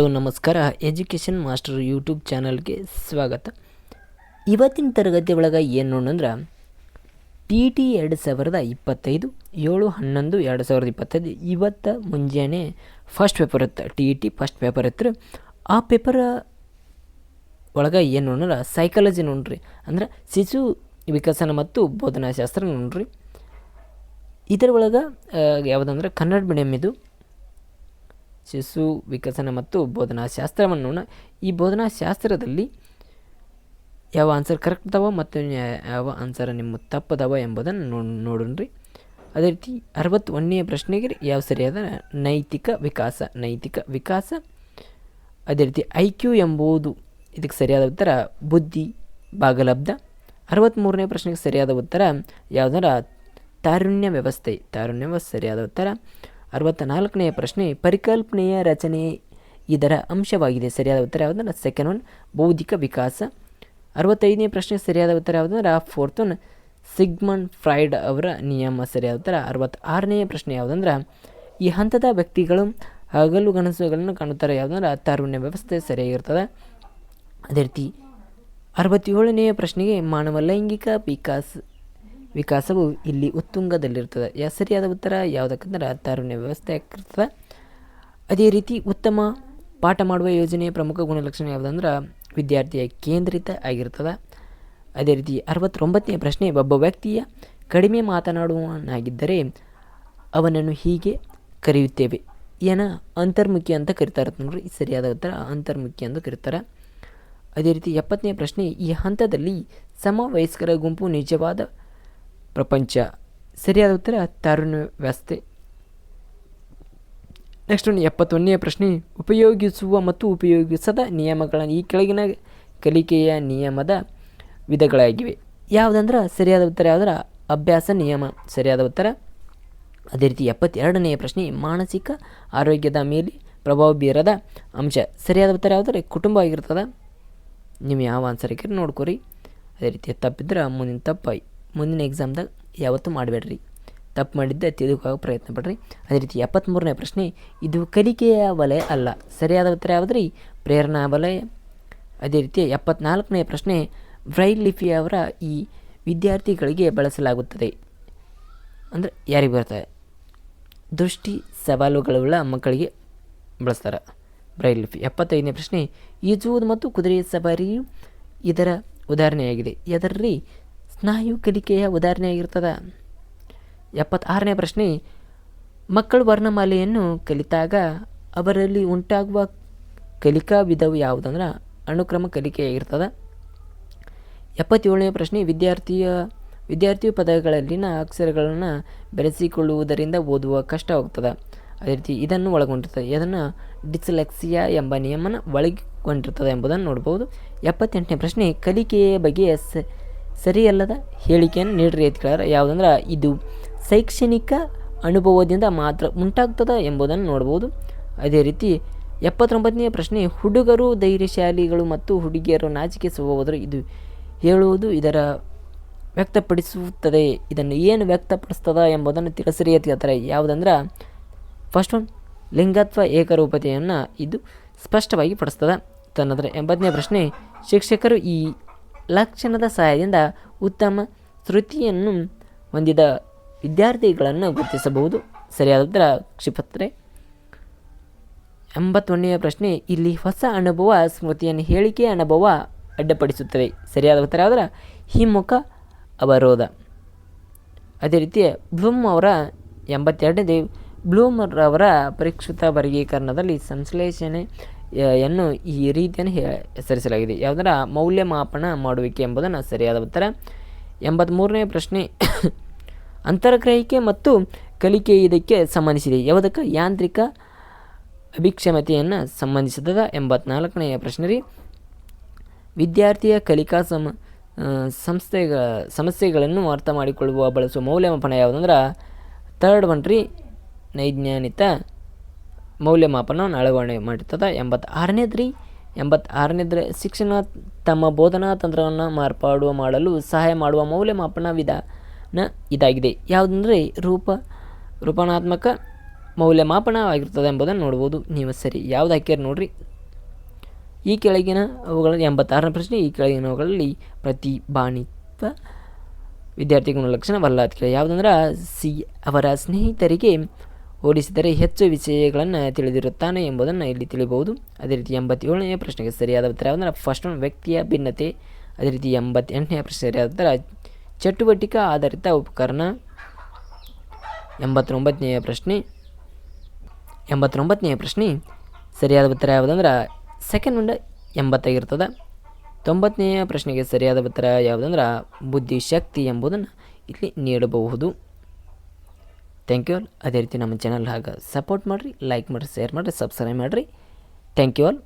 Hello, ನಮಸ್ಕಾರ. Education master YouTube ಚಾನಲ್ಗೆ ಸ್ವಾಗತ. ಇವತ್ತಿನ ತರಗತಿ ಒಳಗೆ ಏನು ನೋಡಂದ್ರೆ ಟಿ ಟಿ ಎರಡು ಸಾವಿರದ ಇಪ್ಪತ್ತೈದು, ಏಳು, ಹನ್ನೊಂದು, ಎರಡು ಸಾವಿರದ ಇಪ್ಪತ್ತೈದು, ಇವತ್ತು ಮುಂಜಾನೆ ಫಸ್ಟ್ ಪೇಪರ್ ಇತ್ತು T E T first paper ಇತ್ತು. ಆ ಪೇಪರ್ ಒಳಗೆ ಏನು ನೋಡ್ರ ಸೈಕಾಲಜಿ ನೋಡ್ರಿ. ಅಂದ್ರೆ ಶಿಶು ವಿಕಸನ ಮತ್ತು ಬೋಧನಾಶಾಸ್ತ್ರ ನೋಡ್ರಿ. ಇದರ ಒಳಗೆ ಯಾವುದಂದ್ರೆ ಕನ್ನಡ ಮೀಡಿಯಮ್ ಇದು. ಶಿಶು ವಿಕಸನ ಮತ್ತು ಬೋಧನಾಶಾಸ್ತ್ರವನ್ನು ನೋಡೋಣ. ಈ ಬೋಧನಾಶಾಸ್ತ್ರದಲ್ಲಿ ಯಾವ ಆನ್ಸರ್ ಕರೆಕ್ಟ್ ಅದಾವ ಮತ್ತು ಯಾವ ಆನ್ಸರ್ ನಿಮ್ಮ ತಪ್ಪದವ ಎಂಬುದನ್ನು ನೋ, ನೋಡೋಣ್ರಿ. ಅದೇ ರೀತಿ ಅರವತ್ತೊಂದನೆಯ ಪ್ರಶ್ನೆಗೆ ಯಾವ ಸರಿಯಾದ ನೈತಿಕ ವಿಕಾಸ ನೈತಿಕ ವಿಕಾಸ? ಅದೇ ರೀತಿ ಐ ಕ್ಯೂ ಎಂಬುದು ಇದಕ್ಕೆ ಸರಿಯಾದ ಉತ್ತರ ಬುದ್ಧಿ ಭಾಗಲಬ್ಧ ಅರವತ್ತ್ಮೂರನೇ ಪ್ರಶ್ನೆಗೆ ಸರಿಯಾದ ಉತ್ತರ ಯಾವುದರ? ತಾರುಣ್ಯ ವ್ಯವಸ್ಥೆ. ತಾರುಣ್ಯ ವ್ಯವಸ್ಥೆ ಸರಿಯಾದ ಉತ್ತರ ಅರವತ್ತ ನಾಲ್ಕನೆಯ ಪ್ರಶ್ನೆ, ಪರಿಕಲ್ಪನೆಯ ರಚನೆ ಇದರ ಅಂಶವಾಗಿದೆ. ಸರಿಯಾದ ಉತ್ತರ ಯಾವುದಂದ್ರೆ ಸೆಕೆಂಡ್ ಒನ್ ಬೌದ್ಧಿಕ ವಿಕಾಸ. ಅರವತ್ತೈದನೇ ಪ್ರಶ್ನೆ ಸರಿಯಾದ ಉತ್ತರ ಯಾವುದಂದ್ರೆ ಫೋರ್ತ್ ಒನ್ ಸಿಗ್ಮನ್ ಫ್ರೈಡ್ ಅವರ ನಿಯಮ ಸರಿಯಾದ ಉತ್ತರ. ಅರವತ್ತಾರನೆಯ ಪ್ರಶ್ನೆ ಯಾವುದಂದ್ರೆ ಈ ಹಂತದ ವ್ಯಕ್ತಿಗಳು ಹಗಲು ಗಣಸುಗಳನ್ನು ಕಾಣುತ್ತಾರೆ ಯಾವುದಂದ್ರೆ ತಾರುಣ್ಯ ವ್ಯವಸ್ಥೆ ಸರಿಯಾಗಿರ್ತದೆ. ಅದೇ ರೀತಿ ಅರವತ್ತೇಳನೆಯ ಪ್ರಶ್ನೆಗೆ ಮಾನವ ಲೈಂಗಿಕ ವಿಕಾಸ ವಿಕಾಸವು ಇಲ್ಲಿ ಉತ್ತುಂಗದಲ್ಲಿರ್ತದೆ ಸರಿಯಾದ ಉತ್ತರ? ಯಾವುದಕ್ಕಂದ್ರೆ ತಾರುಣ್ಯ ವ್ಯವಸ್ಥೆ ಆಗಿರ್ತದೆ ಅದೇ ರೀತಿ ಉತ್ತಮ ಪಾಠ ಮಾಡುವ ಯೋಜನೆಯ ಪ್ರಮುಖ ಗುಣಲಕ್ಷಣ ಯಾವುದಂದ್ರೆ ವಿದ್ಯಾರ್ಥಿಯ ಕೇಂದ್ರಿತ ಆಗಿರ್ತದೆ ಅದೇ ರೀತಿ ಅರವತ್ತೊಂಬತ್ತನೇ ಪ್ರಶ್ನೆ, ಒಬ್ಬ ವ್ಯಕ್ತಿಯ ಕಡಿಮೆ ಮಾತನಾಡುವನಾಗಿದ್ದರೆ ಅವನನ್ನು ಹೀಗೆ ಕರೆಯುತ್ತೇವೆ. ಏನ? ಅಂತರ್ಮುಖಿ ಅಂತ ಕರಿತಾರೆ ನೋಡ್ರಿ. ಸರಿಯಾದ ಉತ್ತರ ಅಂತರ್ಮುಖಿ ಅಂತ ಕರೀತಾರೆ. ಅದೇ ರೀತಿ ಎಪ್ಪತ್ತನೇ ಪ್ರಶ್ನೆ, ಈ ಹಂತದಲ್ಲಿ ಸಮವಯಸ್ಕರ ಗುಂಪು ನಿಜವಾದ ಪ್ರಪಂಚ. ಸರಿಯಾದ ಉತ್ತರ ತಾರುಣ್ಯ ವ್ಯವಸ್ಥೆ. ನೆಕ್ಸ್ಟ್ ಒಂದು ಎಪ್ಪತ್ತೊಂದನೆಯ ಪ್ರಶ್ನೆ. ಉಪಯೋಗಿಸುವ ಮತ್ತು ಉಪಯೋಗಿಸದ ನಿಯಮಗಳ ಈ ಕೆಳಗಿನ ಕಲಿಕೆಯ ನಿಯಮದ ವಿಧಗಳಾಗಿವೆ. ಯಾವುದಂದ್ರೆ? ಸರಿಯಾದ ಉತ್ತರ ಯಾವುದರ? ಅಭ್ಯಾಸ ನಿಯಮ. ಸರಿಯಾದ ಉತ್ತರ? ಅದೇ ರೀತಿ ಎಪ್ಪತ್ತೆರಡನೆಯ ಪ್ರಶ್ನೆ. ಮಾನಸಿಕ ಆರೋಗ್ಯದ ಮೇಲೆ ಪ್ರಭಾವ ಬೀರದ ಅಂಶ. ಸರಿಯಾದ ಉತ್ತರ ಯಾವುದರೆ? ಕುಟುಂಬ ಆಗಿರ್ತದೆ. ನೀವು ಯಾವ ಆನ್ಸರ್ ಹಾಕಿರಿ ನೋಡ್ಕೊರಿ. ಅದೇ ರೀತಿ ತಪ್ಪಿದ್ರೆ ಮುಂದಿನ ತಪ್ಪು ಮುಂದಿನ ಎಕ್ಸಾಮ್ದಾಗ ಯಾವತ್ತೂ ಮಾಡಬೇಡ್ರಿ. ತಪ್ಪು ಮಾಡಿದ್ದೆ ತಿದ್ದುಕೊಳ್ಳೋ ಪ್ರಯತ್ನ ಪಡ್ರಿ. ಅದೇ ರೀತಿ ಎಪ್ಪತ್ತ್ಮೂರನೇ ಪ್ರಶ್ನೆ, ಇದು ಕಲಿಕೆಯ ವಲಯ ಅಲ್ಲ, ಸರಿಯಾದ ಉತ್ತರ ಯಾವುದ್ರಿ? ಪ್ರೇರಣಾ ವಲಯ. ಅದೇ ರೀತಿ ಎಪ್ಪತ್ನಾಲ್ಕನೇ ಪ್ರಶ್ನೆ, ಬ್ರೈಲ್ ಲಿಪಿಯವರ ಈ ವಿದ್ಯಾರ್ಥಿಗಳಿಗೆ ಬಳಸಲಾಗುತ್ತದೆ. ಅಂದರೆ ಯಾರಿಗೆ ಬರ್ತದೆ? ದೃಷ್ಟಿ ಸವಾಲುಗಳುಳ್ಳ ಮಕ್ಕಳಿಗೆ ಬಳಸ್ತಾರೆ ಬ್ರೈಲ್ ಲಿಪಿ ಎಪ್ಪತ್ತೈದನೇ ಪ್ರಶ್ನೆ, ಈಜುವುದು ಮತ್ತು ಕುದುರೆ ಸವಾರಿಯು ಇದರ ಉದಾಹರಣೆಯಾಗಿದೆ. ಎದರ್ರಿ ಸ್ನಾಯು ಕಲಿಕೆಯ ಉದಾಹರಣೆಯಾಗಿರ್ತದೆ. ಎಪ್ಪತ್ತಾರನೇ ಪ್ರಶ್ನೆ, ಮಕ್ಕಳು ವರ್ಣಮಾಲೆಯನ್ನು ಕಲಿತಾಗ ಅವರಲ್ಲಿ ಉಂಟಾಗುವ ಕಲಿಕಾ ವಿಧವು ಯಾವುದಂದ್ರೆ ಅನುಕ್ರಮ ಕಲಿಕೆಯಾಗಿರ್ತದೆ. ಎಪ್ಪತ್ತೇಳನೇ ಪ್ರಶ್ನೆ, ವಿದ್ಯಾರ್ಥಿಯ ವಿದ್ಯಾರ್ಥಿ ಪದಗಳಲ್ಲಿನ ಅಕ್ಷರಗಳನ್ನು ಬೆರೆಸಿಕೊಳ್ಳುವುದರಿಂದ ಓದುವ ಕಷ್ಟವಾಗ್ತದೆ ಅದೇ ರೀತಿ ಇದನ್ನು ಒಳಗೊಂಡಿರ್ತದೆ. ಇದನ್ನು ಡಿಸ್ಲೆಕ್ಸಿಯಾ ಎಂಬ ನಿಯಮನ ಒಳಗೊಂಡಿರ್ತದೆ ಎಂಬುದನ್ನು ನೋಡ್ಬೋದು. ಎಪ್ಪತ್ತೆಂಟನೇ ಪ್ರಶ್ನೆ, ಕಲಿಕೆಯ ಬಗ್ಗೆ ಸ ಸರಿಯಲ್ಲದ ಹೇಳಿಕೆಯನ್ನು ನೀಡ್ರಿ ಅಂತ ಕೇಳಿದ್ರೆ ಯಾವುದಂದ್ರೆ ಇದು ಶೈಕ್ಷಣಿಕ ಅನುಭವದಿಂದ ಮಾತ್ರ ಉಂಟಾಗ್ತದೆ ಎಂಬುದನ್ನು ನೋಡ್ಬೋದು. ಅದೇ ರೀತಿ ಎಪ್ಪತ್ತೊಂಬತ್ತನೇ ಪ್ರಶ್ನೆ, ಹುಡುಗರು ಧೈರ್ಯಶಾಲಿಗಳು ಮತ್ತು ಹುಡುಗಿಯರು ನಾಚಿಕೆ ಸ್ವಭಾವದರು ಇದು ಹೇಳುವುದು ಇದರ ವ್ಯಕ್ತಪಡಿಸುತ್ತದೆ. ಇದನ್ನು ಏನು ವ್ಯಕ್ತಪಡಿಸ್ತದೆ ಎಂಬುದನ್ನು ತಿಳಿಸಿರಿ ಅಂತ ಹೇಳ್ತಾರೆ ಯಾವುದಂದ್ರೆ ಫಸ್ಟ್ ಒನ್ ಲಿಂಗತ್ವ ಏಕರೂಪತೆಯನ್ನು ಇದು ಸ್ಪಷ್ಟವಾಗಿ ಪಡಿಸ್ತದೆ. ತನ್ನದ್ರ ಎಂಬತ್ತನೇ ಪ್ರಶ್ನೆ, ಶಿಕ್ಷಕರು ಈ ಲಕ್ಷಣದ ಸಹಾಯದಿಂದ ಉತ್ತಮ ಶ್ರುತಿಯನ್ನು ಹೊಂದಿದ ವಿದ್ಯಾರ್ಥಿಗಳನ್ನು ಗುರುತಿಸಬಹುದು. ಸರಿಯಾದ ಉತ್ತರ, ಕ್ಷಿಪತ್ರೆ. ಎಂಬತ್ತೊಂದನೆಯ ಪ್ರಶ್ನೆ, ಇಲ್ಲಿ ಹೊಸ ಅನುಭವ ಸ್ಮೃತಿಯನ್ನು ಹೇಳಿಕೆ ಅನುಭವ ಅಡ್ಡಪಡಿಸುತ್ತದೆ ಸರಿಯಾದ ಉತ್ತರ ಆದರೆ ಹಿಮ್ಮುಖ ಅವರೋಧ. ಅದೇ ರೀತಿ ಬ್ಲೂಮ್ ಅವರ ಎಂಬತ್ತೆರಡನೇ ಬ್ಲೂಮರ್ ಅವರ ಪರಿಷ್ಕೃತ ವರ್ಗೀಕರಣದಲ್ಲಿ ಸಂಶ್ಲೇಷಣೆ ಯನ್ನು ಈ ರೀತಿಯನ್ನು ಹೆಸರಿಸಲಾಗಿದೆ. ಯಾವುದರ ಮೌಲ್ಯಮಾಪನ ಮಾಡುವಿಕೆ ಎಂಬುದನ್ನು ಸರಿಯಾದ ಉತ್ತರ. ಎಂಬತ್ತ್ಮೂರನೇ ಪ್ರಶ್ನೆ. ಅಂತರಗ್ರಹಿಕೆ ಮತ್ತು ಕಲಿಕೆ ಇದಕ್ಕೆ ಸಂಬಂಧಿಸಿದೆ. ಯಾವುದಕ್ಕೆ? ಯಾಂತ್ರಿಕ ಅಭಿಕ್ಷಮತೆಯನ್ನು ಸಂಬಂಧಿಸಿದ ಎಂಬತ್ನಾಲ್ಕನೆಯ ಪ್ರಶ್ನೆ ರೀ. ವಿದ್ಯಾರ್ಥಿಯ ಕಲಿಕಾ ಸಮ ಸಂಸ್ಥೆಗಳ ಸಂಸ್ಥೆಗ, ಸಮಸ್ಯೆಗಳನ್ನು ಅರ್ಥ ಮಾಡಿಕೊಳ್ಳುವ, ಬಳಸುವ ಮೌಲ್ಯಮಾಪನ ಯಾವುದಂದ್ರೆ? ತರ್ಡ್ ಒನ್ ರೀ. ನೈಜ್ಞಾನಿತ ಮೌಲ್ಯಮಾಪನವನ್ನು ಅಳವಡಿ ಮಾಡಿರ್ತದೆ. ಎಂಬತ್ತಾರನೇದು ರೀ ಎಂಬತ್ತಾರನೇದ್ರ ಶಿಕ್ಷಣ ತಮ್ಮ ಬೋಧನಾ ತಂತ್ರವನ್ನು ಮಾರ್ಪಾಡು ಮಾಡಲು ಸಹಾಯ ಮಾಡುವ ಮೌಲ್ಯಮಾಪನ ವಿಧಾನ ಇದಾಗಿದೆ. ಯಾವುದಂದರೆ ರೂಪ ರೂಪಣಾತ್ಮಕ ಮೌಲ್ಯಮಾಪನ ಆಗಿರ್ತದೆ ಎಂಬುದನ್ನು ನೋಡ್ಬೋದು. ನೀವು ಸರಿ, ಯಾವುದು ಹಾಕ್ಯಾರ ನೋಡ್ರಿ. ಈ ಕೆಳಗಿನ ಅವುಗಳ ಎಂಬತ್ತಾರನೇ ಪ್ರಶ್ನೆ, ಈ ಕೆಳಗಿನವುಗಳಲ್ಲಿ ಪ್ರತಿಭಾನ್ವಿತ ವಿದ್ಯಾರ್ಥಿ ಗುಣಲಕ್ಷಣವಲ್ಲ ಕೇಳಿ. ಯಾವುದಂದ್ರೆ ಸಿ ಅವರ ಸ್ನೇಹಿತರಿಗೆ ಹೋಲಿಸಿದರೆ ಹೆಚ್ಚು ವಿಷಯಗಳನ್ನು ತಿಳಿದಿರುತ್ತಾನೆ ಎಂಬುದನ್ನು ಇಲ್ಲಿ ತಿಳಿಬಹುದು. ಅದೇ ರೀತಿ ಎಂಬತ್ತೇಳನೆಯ ಪ್ರಶ್ನೆಗೆ ಸರಿಯಾದ ಉತ್ತರ ಯಾವುದಂದ್ರೆ ಫಸ್ಟ್ ಒನ್ ವ್ಯಕ್ತಿಯ ಭಿನ್ನತೆ. ಅದೇ ರೀತಿ ಎಂಬತ್ತೆಂಟನೆಯ ಪ್ರಶ್ನೆ ಸರಿಯಾದ ಉತ್ತರ, ಚಟುವಟಿಕೆ ಆಧಾರಿತ ಉಪಕರಣ. ಎಂಬತ್ತೊಂಬತ್ತನೆಯ ಪ್ರಶ್ನೆ ಎಂಬತ್ತೊಂಬತ್ತನೆಯ ಪ್ರಶ್ನೆ ಸರಿಯಾದ ಉತ್ತರ ಯಾವುದಂದ್ರೆ? ಸೆಕೆಂಡ್ ಒಂದು ಎಂಬತ್ತಾಗಿರ್ತದೆ. ತೊಂಬತ್ತನೆಯ ಪ್ರಶ್ನೆಗೆ ಸರಿಯಾದ ಉತ್ತರ ಯಾವುದಂದ್ರೆ? ಬುದ್ಧಿಶಕ್ತಿ ಎಂಬುದನ್ನು ಇಲ್ಲಿ ನೀಡಬಹುದು. ಥ್ಯಾಂಕ್ ಯು ಆಲ್ ಅದೇ ರೀತಿ ನಮ್ಮ ಚಾನಲ್ ಹಾಗೆ ಸಪೋರ್ಟ್ ಮಾಡಿರಿ ಲೈಕ್ ಮಾಡಿರಿ ಶೇರ್ ಮಾಡಿರಿ ಸಬ್ಸ್ಕ್ರೈಬ್ ಮಾಡಿರಿ. Thank you all